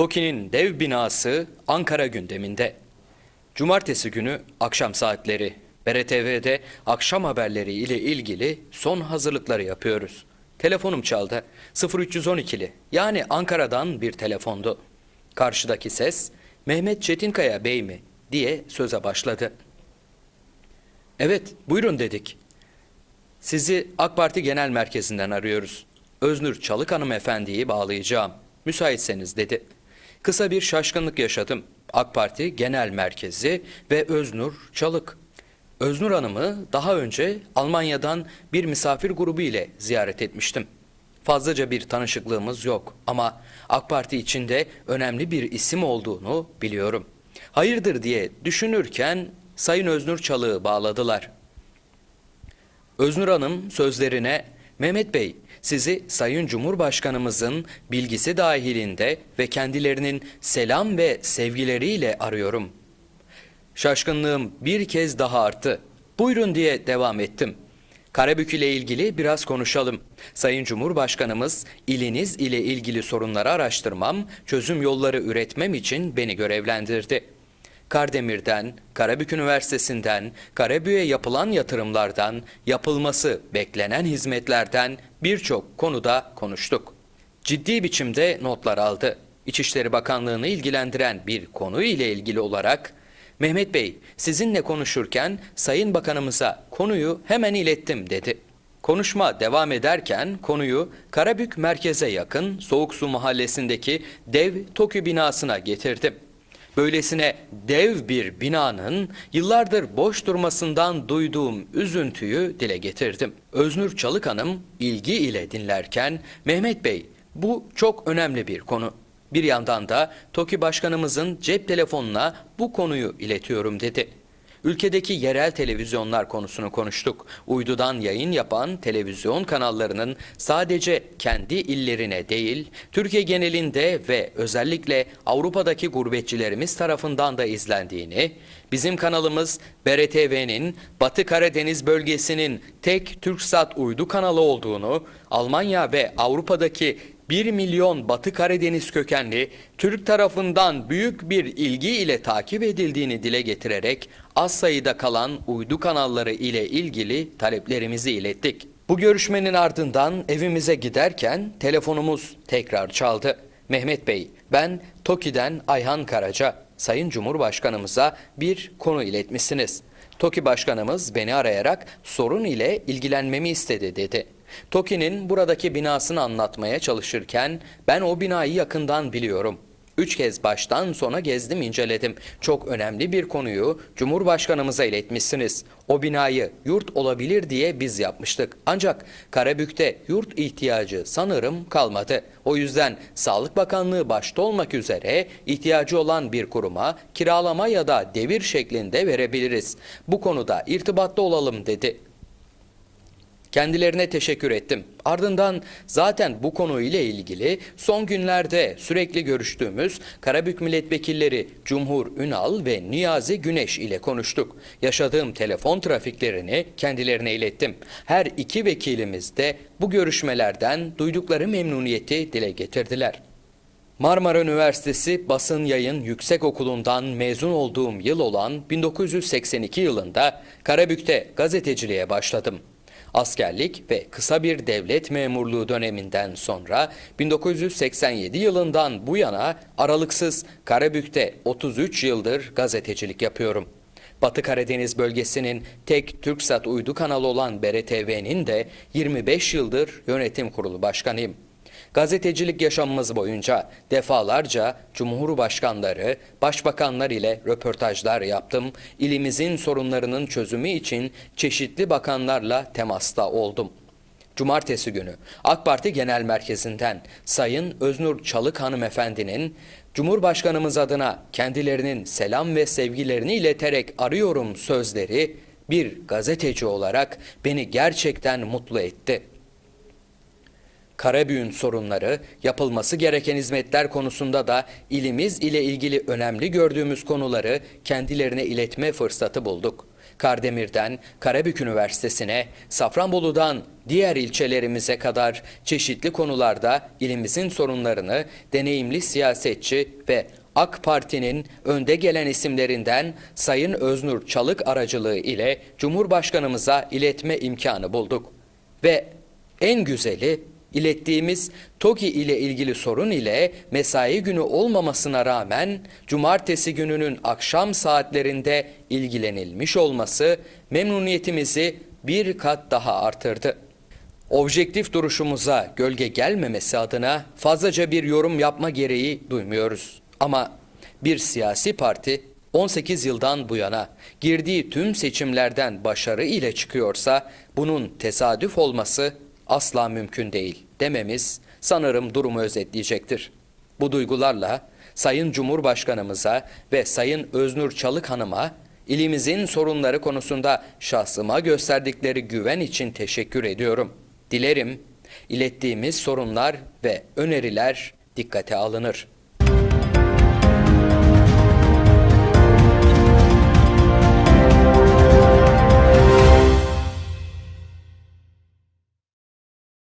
TOKİ'nin dev binası Ankara gündeminde. Cumartesi günü akşam saatleri BRTV'de akşam haberleri ile ilgili son hazırlıkları yapıyoruz. Telefonum çaldı. 0312'li yani Ankara'dan bir telefondu. Karşıdaki ses Mehmet Çetinkaya Bey mi diye söze başladı. Evet buyurun dedik. Sizi AK Parti Genel Merkezi'nden arıyoruz. Öznur Çalık hanımefendiyi bağlayacağım. Müsaitseniz dedi. Kısa bir şaşkınlık yaşadım. AK Parti Genel Merkezi ve Öznur Çalık. Öznur Hanım'ı daha önce Almanya'dan bir misafir grubu ile ziyaret etmiştim. Fazlaca bir tanışıklığımız yok ama AK Parti içinde önemli bir isim olduğunu biliyorum. Hayırdır diye düşünürken Sayın Öznur Çalık'ı bağladılar. Öznur Hanım sözlerine Mehmet Bey sizi Sayın Cumhurbaşkanımızın bilgisi dahilinde ve kendilerinin selam ve sevgileriyle arıyorum. Şaşkınlığım bir kez daha arttı. Buyurun diye devam ettim. Karabük ile ilgili biraz konuşalım. Sayın Cumhurbaşkanımız iliniz ile ilgili sorunları araştırmam, çözüm yolları üretmem için beni görevlendirdi. Kardemir'den, Karabük Üniversitesi'nden, Karabük'e yapılan yatırımlardan, yapılması beklenen hizmetlerden birçok konuda konuştuk. Ciddi biçimde notlar aldı. İçişleri Bakanlığı'nı ilgilendiren bir konu ile ilgili olarak Mehmet Bey sizinle konuşurken Sayın Bakanımıza konuyu hemen ilettim dedi. Konuşma devam ederken konuyu Karabük merkeze yakın Soğuksu mahallesindeki dev TOKİ binasına getirdim. Böylesine dev bir binanın yıllardır boş durmasından duyduğum üzüntüyü dile getirdim. Öznur Çalık Hanım ilgi ile dinlerken Mehmet Bey bu çok önemli bir konu. Bir yandan da TOKİ Başkanımızın cep telefonuna bu konuyu iletiyorum dedi. Ülkedeki yerel televizyonlar konusunu konuştuk. Uydudan yayın yapan televizyon kanallarının sadece kendi illerine değil, Türkiye genelinde ve özellikle Avrupa'daki gurbetçilerimiz tarafından da izlendiğini, bizim kanalımız BRTV'nin Batı Karadeniz bölgesinin tek TürkSat uydu kanalı olduğunu, Almanya ve Avrupa'daki 1 milyon Batı Karadeniz kökenli Türk tarafından büyük bir ilgi ile takip edildiğini dile getirerek az sayıda kalan uydu kanalları ile ilgili taleplerimizi ilettik. Bu görüşmenin ardından evimize giderken telefonumuz tekrar çaldı. Mehmet Bey, ben TOKİ'den Ayhan Karaca, Sayın Cumhurbaşkanımıza bir konu iletmişsiniz. TOKİ Başkanımız beni arayarak sorun ile ilgilenmemi istedi dedi. TOKİ'nin buradaki binasını anlatmaya çalışırken ben o binayı yakından biliyorum. Üç kez baştan sona gezdim inceledim. Çok önemli bir konuyu Cumhurbaşkanımıza iletmişsiniz. O binayı yurt olabilir diye biz yapmıştık. Ancak Karabük'te yurt ihtiyacı sanırım kalmadı. O yüzden Sağlık Bakanlığı başta olmak üzere ihtiyacı olan bir kuruma kiralama ya da devir şeklinde verebiliriz. Bu konuda irtibatta olalım dedi. Kendilerine teşekkür ettim. Ardından zaten bu konuyla ilgili son günlerde sürekli görüştüğümüz Karabük milletvekilleri Cumhur Ünal ve Niyazi Güneş ile konuştuk. Yaşadığım telefon trafiklerini kendilerine ilettim. Her iki vekilimiz de bu görüşmelerden duydukları memnuniyeti dile getirdiler. Marmara Üniversitesi Basın Yayın Yüksekokulu'ndan mezun olduğum yıl olan 1982 yılında Karabük'te gazeteciliğe başladım. Askerlik ve kısa bir devlet memurluğu döneminden sonra 1987 yılından bu yana aralıksız Karabük'te 33 yıldır gazetecilik yapıyorum. Batı Karadeniz bölgesinin tek TürkSat uydu kanalı olan BRTV'nin de 25 yıldır yönetim kurulu başkanıyım. Gazetecilik yaşamımız boyunca defalarca cumhurbaşkanları, başbakanlar ile röportajlar yaptım. İlimizin sorunlarının çözümü için çeşitli bakanlarla temasta oldum. Cumartesi günü AK Parti Genel Merkezi'nden Sayın Öznur Çalık hanımefendinin Cumhurbaşkanımız adına kendilerinin selam ve sevgilerini ileterek arıyorum sözleri bir gazeteci olarak beni gerçekten mutlu etti. Karabüğün sorunları, yapılması gereken hizmetler konusunda da ilimiz ile ilgili önemli gördüğümüz konuları kendilerine iletme fırsatı bulduk. Kardemir'den Karabük Üniversitesi'ne, Safranbolu'dan diğer ilçelerimize kadar çeşitli konularda ilimizin sorunlarını deneyimli siyasetçi ve AK Parti'nin önde gelen isimlerinden Sayın Öznur Çalık aracılığı ile Cumhurbaşkanımıza iletme imkanı bulduk. Ve en güzeli ilettiğimiz TOGİ ile ilgili sorun ile mesai günü olmamasına rağmen cumartesi gününün akşam saatlerinde ilgilenilmiş olması memnuniyetimizi bir kat daha artırdı. Objektif duruşumuza gölge gelmemesi adına fazlaca bir yorum yapma gereği duymuyoruz. Ama bir siyasi parti 18 yıldan bu yana girdiği tüm seçimlerden başarı ile çıkıyorsa bunun tesadüf olması asla mümkün değil dememiz sanırım durumu özetleyecektir. Bu duygularla Sayın Cumhurbaşkanımıza ve Sayın Öznur Çalık Hanım'a ilimizin sorunları konusunda şahsıma gösterdikleri güven için teşekkür ediyorum. Dilerim ilettiğimiz sorunlar ve öneriler dikkate alınır.